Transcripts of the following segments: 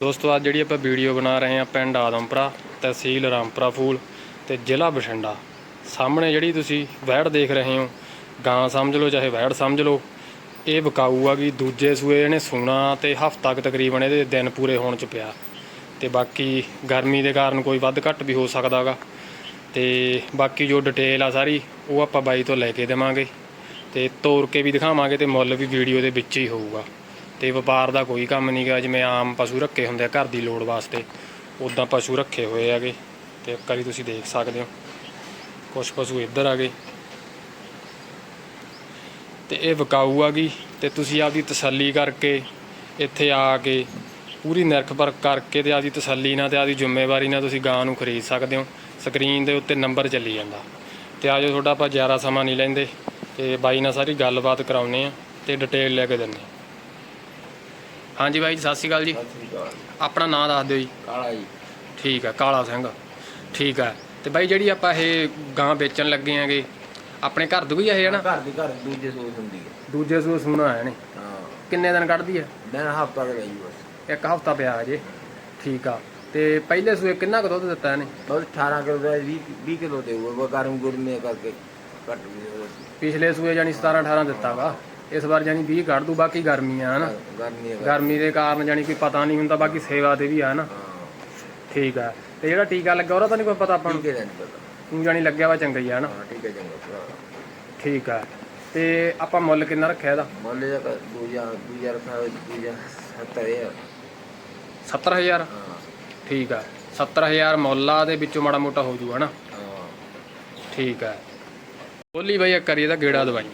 ਦੋਸਤੋ, ਅੱਜ ਜਿਹੜੀ ਆਪਾਂ ਵੀਡੀਓ ਬਣਾ ਰਹੇ ਹਾਂ ਪਿੰਡ ਆਦਮਪੁਰਾ ਤਹਿਸੀਲ ਰਾਮਪੁਰਾ ਫੂਲ ਤੇ ਜ਼ਿਲ੍ਹਾ ਬਠਿੰਡਾ। ਸਾਹਮਣੇ ਜਿਹੜੀ ਤੁਸੀਂ ਵੈੜ ਦੇਖ ਰਹੇ ਹੋ, ਗਾਂ ਸਮਝ ਲਓ ਚਾਹੇ ਵੈੜ ਸਮਝ ਲਓ, ਇਹ ਵਿਕਾਊ ਆ ਕਿ ਦੂਜੇ ਸੂਏ ਇਹਨੇ ਸੂਣਾ ਤੇ ਹਫ਼ਤਾ ਕੁ ਤਕਰੀਬਨ ਇਹਦੇ ਦਿਨ ਪੂਰੇ ਹੋਣ ਚ ਪਿਆ। ਤੇ ਬਾਕੀ ਗਰਮੀ ਦੇ ਕਾਰਨ ਕੋਈ ਵੱਧ ਘੱਟ ਵੀ ਹੋ ਸਕਦਾਗਾ। ਤੇ ਬਾਕੀ ਜੋ ਡਿਟੇਲ ਆ ਸਾਰੀ, ਉਹ ਆਪਾਂ ਬਾਈ ਤੋਂ ਲੈ ਕੇ ਦੇਵਾਂਗੇ। ਤੇ ਤੋਰ ਕੇ ਵੀ ਦਿਖਾਵਾਂਗੇ ਤੇ ਮੁੱਲ ਵੀ ਵੀਡੀਓ ਦੇ ਵਿੱਚ ਹੀ ਹੋਊਗਾ। ਤੇ ਵਪਾਰ ਦਾ ਕੋਈ ਕੰਮ ਨਹੀਂ ਗਾ, ਜਿਵੇਂ ਆਮ ਪਸ਼ੂ ਰੱਖੇ ਹੁੰਦੇ ਆ ਘਰ ਦੀ ਲੋੜ ਵਾਸਤੇ ਉਦਾਂ ਪਸ਼ੂ ਰੱਖੇ ਹੋਏ ਹੈਗੇ, ਤੇ ਇੱਕ ਵਾਰੀ ਤੁਸੀਂ ਦੇਖ ਸਕਦੇ ਹੋ ਕੁਝ ਪਸ਼ੂ ਇੱਧਰ ਆ ਗਏ। ਤੇ ਇਹ ਵਿਕਾਊ ਆ ਗਈ, ਤੇ ਤੁਸੀਂ ਆਪਦੀ ਤਸੱਲੀ ਕਰਕੇ ਇੱਥੇ ਆ ਕੇ ਪੂਰੀ ਨਿਰਖ ਪਰਖ ਕਰਕੇ ਤੇ ਆਪਦੀ ਤਸੱਲੀ ਨਾਲ ਤੇ ਆਪਦੀ ਜ਼ਿੰਮੇਵਾਰੀ ਨਾਲ ਤੁਸੀਂ ਗਾਂ ਨੂੰ ਖਰੀਦ ਸਕਦੇ ਹੋ, ਸਕਰੀਨ ਦੇ ਉੱਤੇ ਨੰਬਰ ਚੱਲੀ ਜਾਂਦਾ। ਤੇ ਆਜੋ ਤੁਹਾਡਾ ਆਪਾਂ ਜ਼ਿਆਦਾ ਸਮਾਂ ਨਹੀਂ ਲੈਂਦੇ, ਤੇ ਬਾਈ ਨਾਲ ਸਾਰੀ ਗੱਲਬਾਤ ਕਰਾਉਨੇ ਆ ਤੇ ਡਿਟੇਲ ਲੈ ਕੇ ਦਿੰਨੇ ਆ ਹਾਂਜੀ ਬਾਈ ਜੀ ਸਤਿ ਸ਼੍ਰੀ ਅਕਾਲ ਜੀ। ਸਤਿ ਸ੍ਰੀ ਅਕਾਲ ਆਪਣਾ ਨਾਮ ਦੱਸ ਦਿਓ ਜੀ। ਕਾਲਾ ਜੀ। ਠੀਕ ਹੈ ਕਾਲਾ ਸਿੰਘ। ਠੀਕ ਹੈ। ਤੇ ਬਾਈ ਜਿਹੜੀ ਆਪਾਂ ਇਹ ਗਾਂ ਵੇਚਣ ਲੱਗੇ ਆਂਗੇ ਆਪਣੇ ਘਰ ਦੀ ਹੀ ਇਹ ਹੈ ਨਾ? ਘਰ ਦੀ ਘਰ ਦੂਜੇ ਸੂਟ ਹੁੰਦੀ ਹੈ। ਦੂਜੇ ਸੂਏ ਸੂਣਾ ਆਇਆ ਨੇ ਹਾਂ। ਕਿੰਨੇ ਦਿਨ ਕੱਢਦੀ ਹੈ? ਦਿਨ ਹਫਤਾ ਦਾ ਰਹੀ ਬਸ। ਇੱਕ ਹਫਤਾ ਪਿਆ ਹਜੇ। ਠੀਕ ਆ। ਤੇ ਪਹਿਲੇ ਸੂਏ ਕਿੰਨਾ ਕੁ ਦੁੱਧ ਦਿੱਤਾ ਇਹਨੇ? ਬਸ 18 ਕਿਲੋ ਦਾ 20 20 ਕਿਲੋ ਦੇ ਉਹ ਗਰਮ ਗੁਰਮੇ ਕਰਕੇ ਵੀ ਪਿਛਲੇ ਸੂਏ ਜਾਨੀ 17 18 ਦਿੱਤਾ ਵਾ। ਇਸ ਵਾਰ ਜਾਨੀ 20 ਕੱਢ ਦੂ ਬਾਕੀ ਗਰਮੀ ਆ ਹਨਾ? ਗਰਮੀ ਹੈ ਗਰਮੀ। ਦੇ ਕਾਰਨ ਜਾਨੀ ਕੋਈ ਪਤਾ ਨਹੀਂ ਹੁੰਦਾ ਬਾਕੀ ਸੇਵਾ ਤੇ ਵੀ ਆ ਨਾ ਹਾਂ। ਠੀਕ ਆ। ਤੇ ਜਿਹੜਾ ਟੀਕਾ ਲੱਗਾ ਉਹਦਾ ਤਾਂ ਨਹੀਂ ਕੋਈ ਪਤਾ ਆਪਾਂ ਨੂੰ? ਜਾਨੀ ਲੱਗਿਆ ਵਾ ਚੰਗਾ ਹੀ ਆ ਨਾ ਹਾਂ ਠੀਕ ਹੈ ਚੰਗਾ ਭਰਾ। ਠੀਕ ਆ। ਤੇ ਆਪਾਂ ਮੁੱਲ ਕਿੰਨਾ ਰੱਖਿਆ ਇਹਦਾ? ਮੁੱਲ ਦਾ ਦੂਜਾ ਦੂਜਾ ਰਖਾ ਦੂਜਾ 70 ਹੈ 70000 ਹਾਂ। ਠੀਕ ਆ। 70000 ਮੁੱਲ ਆ ਦੇ ਵਿੱਚੋਂ ਮਾੜਾ ਮੋਟਾ ਹੋ ਜੂ ਹਨਾ? ਠੀਕ ਹੈ ਬੋਲੀ ਬਾਈ ਇੱਕ ਕਰੀਏ ਦਾ ਗੇੜਾ ਦਵਾਈ।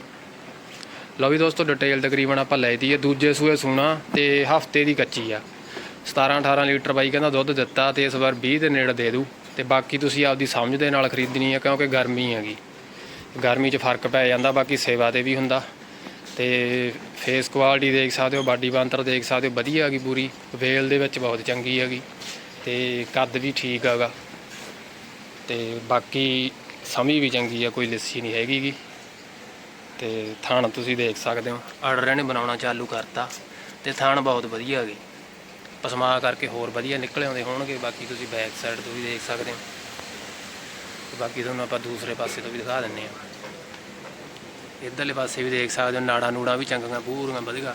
ਲਓ ਵੀ ਦੋਸਤੋ ਡਿਟੇਲ ਤਕਰੀਬਨ ਆਪਾਂ ਲੈ ਦਈਏ ਦੂਜੇ ਸੂਏ ਸੂਣਾ ਤੇ ਹਫ਼ਤੇ ਦੀ ਕੱਚੀ ਆ। 17 18 ਲੀਟਰ ਬਾਈ ਕਹਿੰਦਾ ਦੁੱਧ ਦਿੱਤਾ ਤੇ ਇਸ ਵਾਰ 20 ਦੇ ਨੇੜੇ ਦੇ ਦੂ ਤੇ ਬਾਕੀ ਤੁਸੀਂ ਆਪਦੀ ਸਮਝ ਦੇ ਨਾਲ ਖਰੀਦਣੀ ਹੈ ਕਿਉਂਕਿ ਗਰਮੀ ਹੈਗੀ। ਗਰਮੀ 'ਚ ਫ਼ਰਕ ਪੈ ਜਾਂਦਾ, ਬਾਕੀ ਸੇਵਾ ਤੇ ਵੀ ਹੁੰਦਾ। ਤੇ ਫੇਸ ਕੁਆਲਿਟੀ ਦੇਖ ਸਕਦੇ ਹੋ ਬਾਡੀ ਬਾਂਤਰ ਦੇਖ ਸਕਦੇ ਹੋ, ਵਧੀਆ ਹੈਗੀ ਪੂਰੀ। ਵੇਲ ਦੇ ਵਿੱਚ ਬਹੁਤ ਚੰਗੀ ਹੈਗੀ। ਤੇ ਕੱਦ ਵੀ ਠੀਕ ਹੈਗਾ। ਤੇ ਬਾਕੀ ਸਮੀ ਵੀ ਚੰਗੀ ਆ, ਕੋਈ ਲੱਸੀ ਨਹੀਂ ਹੈਗੀ ਗੀ। ਤੇ ਥਾਣ ਤੁਸੀਂ ਦੇਖ ਸਕਦੇ ਹੋ। ਆਰਡਰ ਇਹਨੇ ਬਣਾਉਣਾ ਚਾਲੂ ਕਰਤਾ ਤੇ ਥਾਣ ਬਹੁਤ ਵਧੀਆ ਹੈਗੇ। ਪਸਮਾ ਕਰਕੇ ਹੋਰ ਵਧੀਆ ਨਿਕਲ ਆਉਂਦੇ ਹੋਣਗੇ, ਬਾਕੀ ਤੁਸੀਂ ਬੈਕ ਸਾਈਡ ਤੋਂ ਵੀ ਦੇਖ ਸਕਦੇ ਹੋ। ਬਾਕੀ ਤੁਹਾਨੂੰ ਆਪਾਂ ਦੂਸਰੇ ਪਾਸੇ ਤੋਂ ਵੀ ਦਿਖਾ ਦਿੰਨੇ ਆ। ਇਧਰਲੇ ਪਾਸੇ ਵੀ ਦੇਖ ਸਕਦੇ ਹੋ, ਨਾੜਾ ਨੂੜਾ ਵੀ ਚੰਗੀਆਂ, ਪੂਰੀਆਂ, ਵਧੀਆ।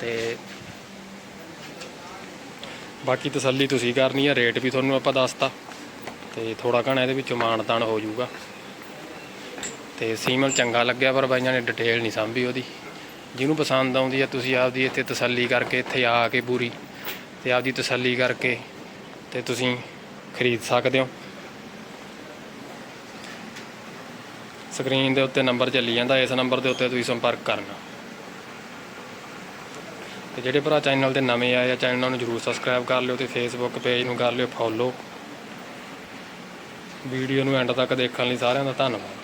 ਤੇ ਬਾਕੀ ਤਸੱਲੀ ਤੁਸੀਂ ਕਰਨੀ ਆ, ਰੇਟ ਵੀ ਤੁਹਾਨੂੰ ਆਪਾਂ ਦੱਸਤਾ। ਤੇ ਥੋੜਾ ਘਣਾ ਇਹਦੇ ਵਿੱਚੋਂ ਮਾਨਤਾਨ ਹੋ ਜਾਊਗਾ। ਤੇ ਸੀਮਲ ਚੰਗਾ ਲੱਗਿਆ, ਪਰ ਬਾਈਆਂ ਨੇ ਡਿਟੇਲ ਨਹੀਂ ਸਾਂਭੀ ਉਹਦੀ। ਜਿਹਨੂੰ ਪਸੰਦ ਆਉਂਦੀ ਆ, ਤੁਸੀਂ ਆਪਦੀ ਇੱਥੇ ਤਸੱਲੀ ਕਰਕੇ ਇੱਥੇ ਆ ਕੇ ਪੂਰੀ ਤੇ ਆਪਦੀ ਤਸੱਲੀ ਕਰਕੇ ਤੇ ਤੁਸੀਂ ਖਰੀਦ ਸਕਦੇ ਹੋ। ਸਕਰੀਨ ਦੇ ਉੱਤੇ ਨੰਬਰ ਚੱਲੀ ਜਾਂਦਾ, ਇਸ ਨੰਬਰ ਦੇ ਉੱਤੇ ਤੁਸੀਂ ਸੰਪਰਕ ਕਰਨਾ। ਤੇ ਜਿਹੜੇ ਭਰਾ ਚੈਨਲ ਤੇ ਨਵੇਂ ਆਏ ਆ ਚੈਨਲ ਨੂੰ ਜਰੂਰ ਸਬਸਕ੍ਰਾਈਬ ਕਰ ਲਿਓ ਤੇ ਫੇਸਬੁੱਕ ਪੇਜ ਨੂੰ ਕਰ ਲਿਓ ਫੋਲੋ ਵੀਡੀਓ ਨੂੰ ਐਂਡ ਤੱਕ ਦੇਖਣ ਲਈ ਸਾਰਿਆਂ ਦਾ ਧੰਨਵਾਦ।